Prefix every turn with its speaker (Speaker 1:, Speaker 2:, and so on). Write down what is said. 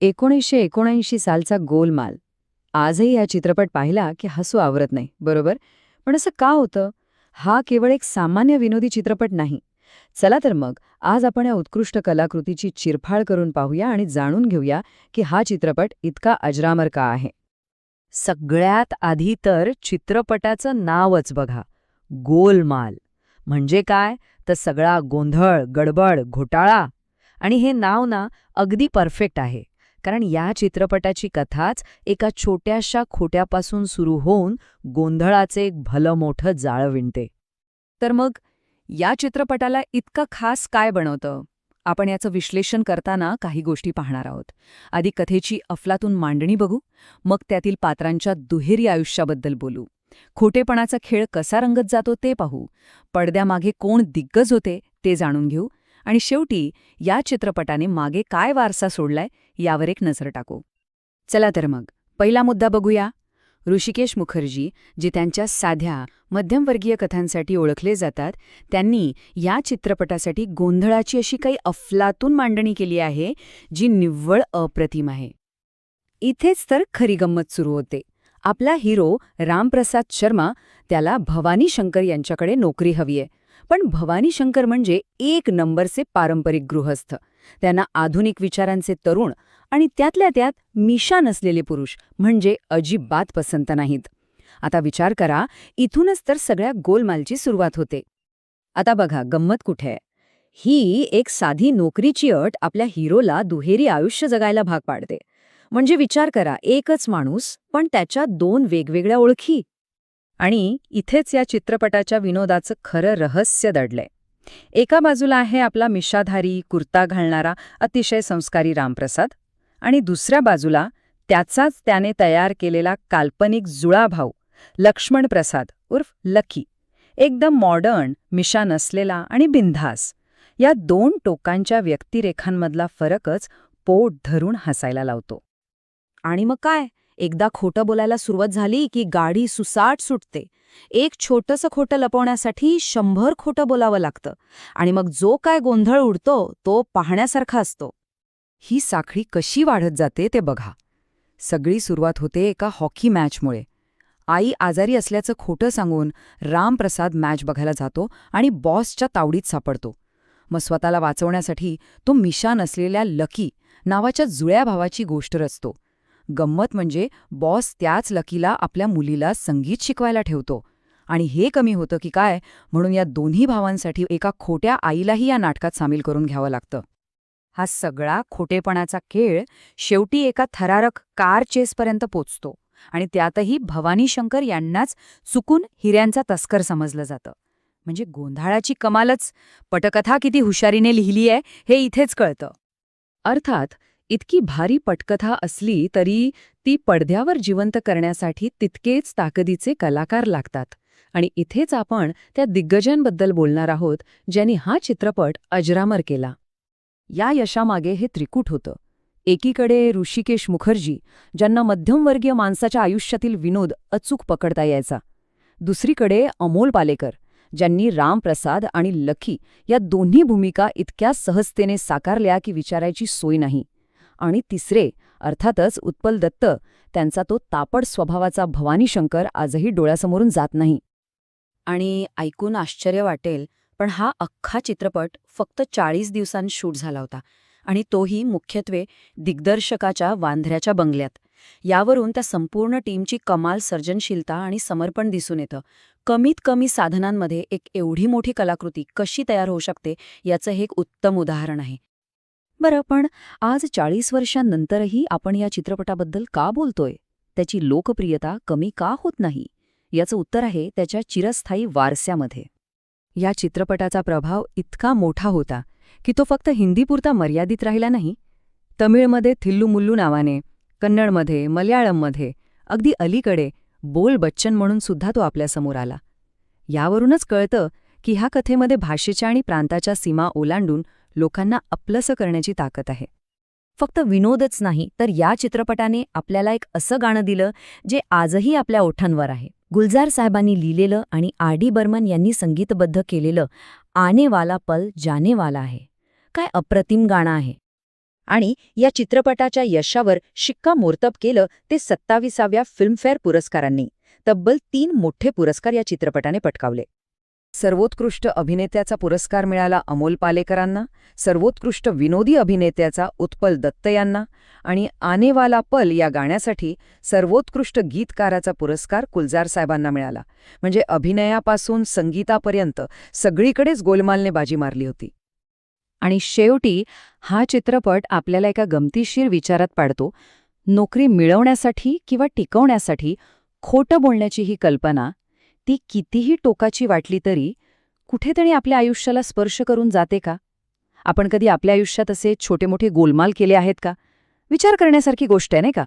Speaker 1: एकोणीसशे एकोणऐंशी सालचा गोलमाल. आजही हा चित्रपट पाहिला की हसू आवरत नाही बरोबर? पण असं का होतं? हा केवळ एक सामान्य विनोदी चित्रपट नाही. चला तर मग आज आपण या उत्कृष्ट कलाकृतीची चिरफाळ करून पाहूया आणि जाणून घेऊया की हा चित्रपट इतका अजरामर का आहे. सगळ्यात आधी तर चित्रपटाचं नावच बघा. गोलमाल. म्हणजे काय? तर सगळा गोंधळ गडबड घोटाळा. आणि हे नाव ना अगदी परफेक्ट आहे. कारण या चित्रपटाची कथाच एका छोट्याशा खोट्यापासून सुरू होऊन गोंधळाचे एक भलं मोठं जाळं विणते. तर मग या चित्रपटाला इतकं खास काय बनवतं? आपण याचं विश्लेषण करताना काही गोष्टी पाहणार आहोत. आधी कथेची अफलातून मांडणी बघू मग त्यातील पात्रांच्या दुहेरी आयुष्याबद्दल बोलू. खोटेपणाचा खेळ कसा रंगत जातो ते पाहू. पडद्यामागे कोण दिग्गज होते ते जाणून घेऊ. आणि शेवटी या चित्रपटाने मागे काय वारसा सोडलाय यावर एक नजर टाकू. चला तर मग पहिला मुद्दा बघूया. ऋषिकेश मुखर्जी जे त्यांच्या साध्या मध्यमवर्गीय कथांसाठी ओळखले जातात त्यांनी या चित्रपटासाठी गोंधळाची अशी काही अफलातून मांडणी केली आहे जी निव्वळ अप्रतिम आहे. इथेच तर खरी गंमत सुरू होते. आपला हिरो रामप्रसाद शर्मा त्याला भवानी शंकर यांच्याकडे नोकरी हवीय पण भवानी शंकर म्हणजे एक नंबरचे पारंपरिक गृहस्थ. त्यांना आधुनिक विचारांचे तरुण आणि त्यातल्या त्यात मिशा नसलेले पुरुष म्हणजे अजिबात पसंत नाहीत. आता विचार करा इथूनच तर सगळ्या गोलमालची सुरुवात होते. आता बघा गंमत कुठे आहे? ही एक साधी नोकरीची अट आपल्या हिरोला दुहेरी आयुष्य जगायला भाग पाडते. म्हणजे विचार करा एकच माणूस पण त्याच्या दोन वेगवेगळ्या ओळखी. आणि इथेच या चित्रपटाच्या विनोदाचं खरं रहस्य दडलंय. एका बाजूला आहे आपला मिशाधारी कुर्ता घालणारा अतिशय संस्कारी रामप्रसाद आणि दुसऱ्या बाजूला त्याचाच त्याने तयार केलेला काल्पनिक जुळा भाऊ लक्ष्मण प्रसाद उर्फ लकी. एकदम मॉडर्न मिशा नसलेला आणि बिंधास या दोन टोकांच्या व्यक्तिरेखांमधला फरकच पोट धरून हसायला लावतो. आणि मग काय? एकदा खोटं बोलायला सुरुवात झाली की गाडी सुसाट सुटते. एक छोटंसं खोटं लपवण्यासाठी शंभर खोटं बोलावं लागतं आणि मग जो काय गोंधळ उडतो तो पाहण्यासारखा असतो. ही साखळी कशी वाढत जाते ते बघा. सगळी सुरुवात होते एका हॉकी मॅचमुळे. आई आजारी असल्याचं खोटं सांगून रामप्रसाद मॅच बघायला जातो आणि बॉसच्या तावडीत सापडतो. मग स्वतःला वाचवण्यासाठी तो मिशा नसलेल्या लकी नावाच्या जुळ्या भावाची गोष्ट रचतो. गंमत म्हणजे बॉस त्याच लकीला आपल्या मुलीला संगीत शिकवायला ठेवतो. आणि हे कमी होतं की काय म्हणून या दोन्ही भावांसाठी एका खोट्या आईलाही या नाटकात सामील करून घ्यावं लागतं. हा सगळा खोटेपणाचा खेळ शेवटी एका थरारक कार चेसपर्यंत पोचतो आणि त्यातही भवानी शंकर यांनाच चुकून हिऱ्यांचा तस्कर समजलं जातं. म्हणजे गोंधळाची कमालच. पटकथा किती हुशारीने लिहिली आहे हे इथेच कळतं. अर्थात इतकी भारी पटकथा असली तरी ती पडद्यावर जिवंत करण्यासाठी तितकेच ताकदीचे कलाकार लागतात. आणि इथेच आपण त्या दिग्गजांबद्दल बोलणार आहोत ज्यांनी हा चित्रपट अजरामर केला. या यशामागे हे त्रिकूट होतं. एकीकडे ऋषिकेश मुखर्जी ज्यांना मध्यमवर्गीय माणसाच्या आयुष्यातील विनोद अचूक पकडता यायचा. दुसरीकडे अमोल पालेकर ज्यांनी रामप्रसाद आणि लकी या दोन्ही भूमिका इतक्या सहजतेने साकारल्या की विचारायची सोय नाही. आणि तिसरे अर्थातच उत्पल दत्त त्यांचा तो तापड स्वभावाचा भवानी शंकर आजही डोळ्यासमोरून जात नाही. आणि ऐकून आश्चर्य वाटेल पण हा अख्खा चित्रपट फक्त चाळीस दिवसांत शूट झाला होता आणि तोही मुख्यत्वे दिग्दर्शकाच्या वांध्र्याच्या बंगल्यात. यावरून त्या संपूर्ण टीमची कमाल सर्जनशीलता आणि समर्पण दिसून येतं. कमीत कमी साधनांमध्ये एक एवढी मोठी कलाकृती कशी तयार होऊ शकते याचं हे एक उत्तम उदाहरण आहे. बरं पण आज चाळीस वर्षांनंतरही आपण या चित्रपटाबद्दल का बोलतोय? त्याची लोकप्रियता कमी का होत नाही? याचं उत्तर आहे त्याच्या चिरस्थायी वारस्यामध्ये. या चित्रपटाचा प्रभाव इतका मोठा होता की तो फक्त हिंदीपुरता मर्यादित राहिला नाही. तमिळमध्ये थिल्लुमुल्लू नावाने कन्नडमध्ये मल्याळममध्ये अगदी अलीकडे बोल बच्चन म्हणून सुद्धा तो आपल्यासमोर आला. यावरूनच कळतं की ह्या कथेमध्ये भाषेच्या आणि प्रांताच्या सीमा ओलांडून लोकांना अपलसं करण्याची ताकद आहे. फक्त विनोदच नाही तर या चित्रपटाने आपल्याला एक असं गाणं दिलं जे आजही आपल्या ओठांवर आहे. गुलजार साहेबांनी लिहिलेलं आणि आर डी बर्मन यांनी संगीतबद्ध केलेलं आनेवाला पल जानेवाला आहे. काय अप्रतिम गाणं आहे.
Speaker 2: आणि या चित्रपटाच्या यशावर शिक्कामोर्तब केलं ते सत्ताविसाव्या फिल्मफेअर पुरस्कारांनी. तब्बल तीन मोठे पुरस्कार या चित्रपटाने पटकावले.
Speaker 1: सर्वोत्कृष्ट अभिनेत्याचा पुरस्कार मिळाला अमोल पालेकरांना सर्वोत्कृष्ट विनोदी अभिनेत्याचा उत्पल दत्त यांना आणि आनेवाला पल या गाण्यासाठी सर्वोत्कृष्ट गीतकाराचा पुरस्कार कुलजार साहेबांना मिळाला. म्हणजे अभिनयापासून संगीतापर्यंत सगळीकडेच गोलमालने बाजी मारली होती.
Speaker 2: आणि शेवटी हा चित्रपट आपल्याला एका गमतीशीर विचारात पाडतो. नोकरी मिळवण्यासाठी किंवा टिकवण्यासाठी खोटं बोलण्याची ही कल्पना ती कितीही टोकाची वाटली तरी कुठेतरी आपल्या आयुष्याला स्पर्श करून जाते का? आपण कधी आपल्या आयुष्यात असे छोटे मोठे गोलमाल केले आहेत का? विचार करण्यासारखी गोष्ट आहे नाही का?